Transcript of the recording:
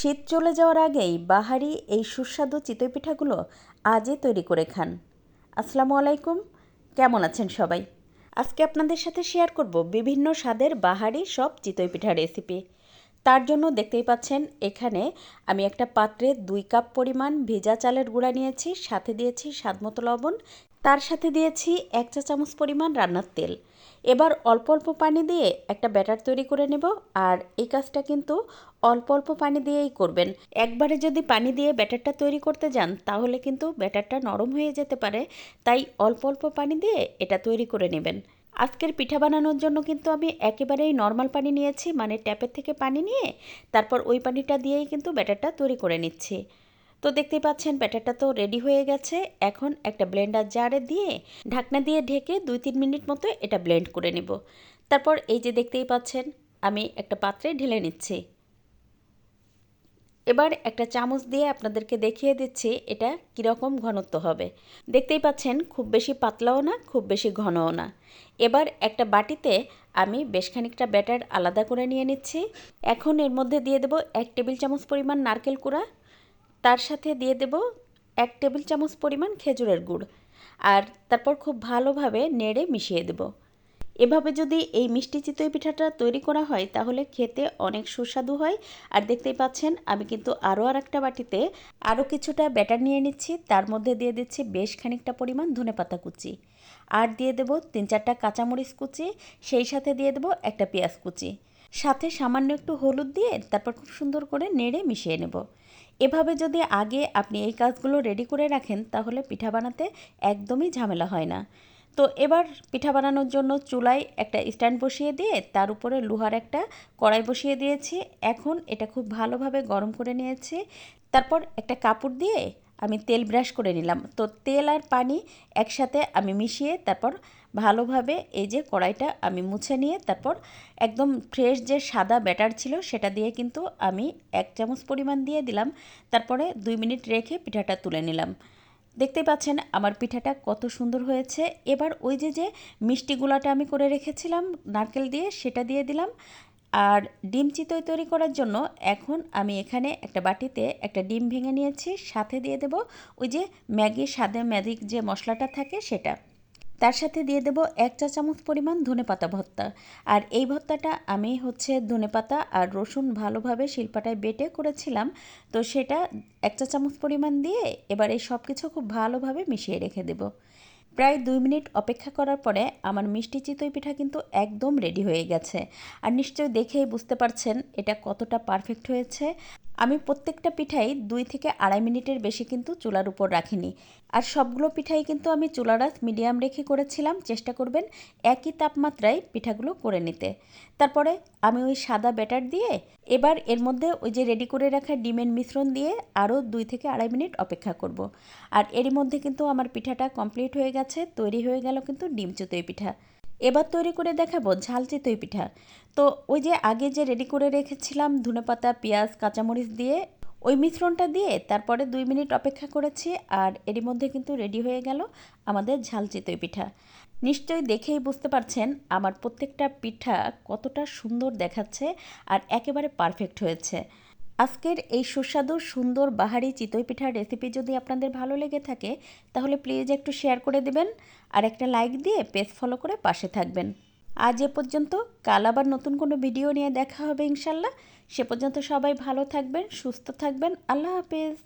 শীত চলে যাওয়ার আগেই বাহারি এই সুস্বাদু চিতই পিঠাগুলো আজই তৈরি করে খান। আসসালামু আলাইকুম। কেমন আছেন সবাই? আজকে আপনাদের সাথে শেয়ার করব বিভিন্ন স্বাদের বাহারি সব চিতই পিঠা রেসিপি। তার জন্য দেখতেই পাচ্ছেন, এখানে আমি একটা পাত্রে দুই কাপ পরিমাণ ভেজা চালের গুঁড়া নিয়েছি, সাথে দিয়েছি স্বাদমতো লবণ তার সাথে দিয়েছি এক চা চামচ পরিমাণ রান্নার তেল। এবার অল্প অল্প পানি দিয়ে একটা ব্যাটার তৈরি করে নেব আর এই কাজটা কিন্তু অল্প অল্প পানি দিয়েই করবেন। একবারে যদি পানি দিয়ে ব্যাটারটা তৈরি করতে যান, তাহলে কিন্তু ব্যাটারটা নরম হয়ে যেতে পারে, তাই অল্প অল্প পানি দিয়ে এটা তৈরি করে নেবেন। আজকের পিঠা বানানোর জন্য কিন্তু আমি একেবারেই নর্মাল পানি নিয়েছি মানে ট্যাপের থেকে পানি নিয়ে তারপর ওই পানিটা দিয়েই কিন্তু ব্যাটারটা তৈরি করে নিচ্ছি। তো দেখতেই পাচ্ছেন, ব্যাটারটা তো রেডি হয়ে গেছে। এখন একটা ব্লেন্ডার জারে দিয়ে ঢাকনা দিয়ে ঢেকে দুই তিন মিনিট মতো এটা ব্লেন্ড করে নেব। তারপর এই যে দেখতেই পাচ্ছেন, আমি একটা পাত্রে ঢেলে নিচ্ছি। এবার একটা চামচ দিয়ে আপনাদেরকে দেখিয়ে দিচ্ছি এটা কীরকম ঘনত্ব হবে। দেখতেই পাচ্ছেন, খুব বেশি পাতলাও না, খুব বেশি ঘনও না। এবার একটা বাটিতে আমি বেশ খানিকটা ব্যাটার আলাদা করে নিয়ে নিচ্ছি। এখন এর মধ্যে দিয়ে দেবো এক টেবিল চামচ পরিমাণ নারকেল কুড়া তার সাথে দিয়ে দেব এক টেবিল চামচ পরিমাণ খেজুরের গুড় আর তারপর খুব ভালোভাবে নেড়ে মিশিয়ে দেব। এভাবে যদি এই মিষ্টি চিতই পিঠাটা তৈরি করা হয়, তাহলে খেতে অনেক সুস্বাদু হয়। আর দেখতেই পাচ্ছেন, আমি কিন্তু আরও আর একটা বাটিতে আরও কিছুটা ব্যাটার নিয়ে নিচ্ছি। তার মধ্যে দিয়ে দিচ্ছি বেশ খানিকটা পরিমাণ ধনে পাতা কুচি। আর দিয়ে দেব তিন চারটা কাঁচামরিচ কুচি, সেই সাথে দিয়ে দেব একটা পেঁয়াজ কুচি। সাথে সামান্য একটু হলুদ দিয়ে তারপর খুব সুন্দর করে নেড়ে মিশিয়ে নেব। এভাবে যদি আগে আপনি এই কাজগুলো রেডি করে রাখেন, তাহলে পিঠা বানাতে একদমই ঝামেলা হয় না। তো এবার পিঠা বানানোর জন্য চুলায় একটা স্ট্যান্ড বসিয়ে দিয়ে তার উপরে লোহার একটা কড়াই বসিয়ে দিয়েছি। এখন এটা খুব ভালোভাবে গরম করে নিয়েছি। তারপর একটা কাপড় দিয়ে আমি তেল ব্রাশ করে নিলাম। তো তেল আর পানি একসাথে আমি মিশিয়ে তারপর ভালোভাবে এই যে কড়াইটা আমি মুছে নিয়ে তারপর একদম ফ্রেশ যে সাদা ব্যাটার ছিল সেটা দিয়ে কিন্তু আমি এক চামচ পরিমাণ দিয়ে দিলাম। তারপরে দুই মিনিট রেখে পিঠাটা তুলে নিলাম। দেখতে পাচ্ছেন আমার পিঠাটা কত সুন্দর হয়েছে। এবার ওই যে যে মিষ্টি গুলাটা আমি করে রেখেছিলাম নারকেল দিয়ে সেটা দিয়ে দিলাম। আর ডিম চিতই তৈরি করার জন্য এখন আমি এখানে একটা বাটিতে একটা ডিম ভেঙে নিয়েছি, সাথে দিয়ে দেব ওই যে ম্যাগি স্বাদে ম্যাজিক যে মশলাটা থাকে সেটা। তার সাথে দিয়ে দেব এক চা চামচ পরিমাণ ধনে পাতা ভর্তা। আর এই ভর্তাটা আমি হচ্ছে ধনে পাতা আর রসুন ভালোভাবে শিল্পাটায় বেটে করেছিলাম, তো সেটা এক চা চামচ পরিমাণ দিয়ে এবার এই সব কিছু খুব ভালোভাবে মিশিয়ে রেখে দেব। প্রায় দুই মিনিট অপেক্ষা করার পরে আমার মিষ্টি চিতই পিঠা কিন্তু একদম রেডি হয়ে গেছে। আর নিশ্চয়ই দেখেই বুঝতে পারছেন এটা কতটা পারফেক্ট হয়েছে। আমি প্রত্যেকটা পিঠাই দুই থেকে আড়াই মিনিটের বেশি কিন্তু চুলার উপর রাখিনি। আর সবগুলো পিঠাই কিন্তু আমি চুলারাস মিডিয়াম রেখে করেছিলাম। চেষ্টা করবেন একই তাপমাত্রায় পিঠাগুলো করে নিতে। তারপরে আমি ওই সাদা ব্যাটার দিয়ে এবার এর মধ্যে ওই যে রেডি করে রাখা ডিমের মিশ্রণ দিয়ে আরও দুই থেকে আড়াই মিনিট অপেক্ষা করব। আর এরই মধ্যে কিন্তু আমার পিঠাটা কমপ্লিট হয়ে গেছে, তৈরি হয়ে গেল কিন্তু ডিম চুতই পিঠা। এবার তৈরি করে দেখাবো ঝাল চিতই পিঠা। তো ওই যে আগে যে রেডি করে রেখেছিলাম ধনেপাতা পেঁয়াজ, কাঁচামরিচ দিয়ে, ওই মিশ্রণটা দিয়ে তারপরে দুই মিনিট অপেক্ষা করেছি আর এরই মধ্যে কিন্তু রেডি হয়ে গেল আমাদের ঝাল চিতই পিঠা। নিশ্চয়ই দেখেই বুঝতে পারছেন আমার প্রত্যেকটা পিঠা কতটা সুন্দর দেখাচ্ছে আর একেবারে পারফেক্ট হয়েছে। আজকের এই সুস্বাদু, সুন্দর, বাহারি চিতই পিঠার রেসিপি যদি আপনাদের ভালো লেগে থাকে, তাহলে প্লিজ একটু শেয়ার করে দেবেন আর একটা লাইক দিয়ে পেজ ফলো করে পাশে থাকবেন। আজ এ পর্যন্ত, কাল আবার নতুন কোনো ভিডিও নিয়ে দেখা হবে ইনশাল্লাহ। সে পর্যন্ত সবাই ভালো থাকবেন, সুস্থ থাকবেন। আল্লাহ হাফেজ।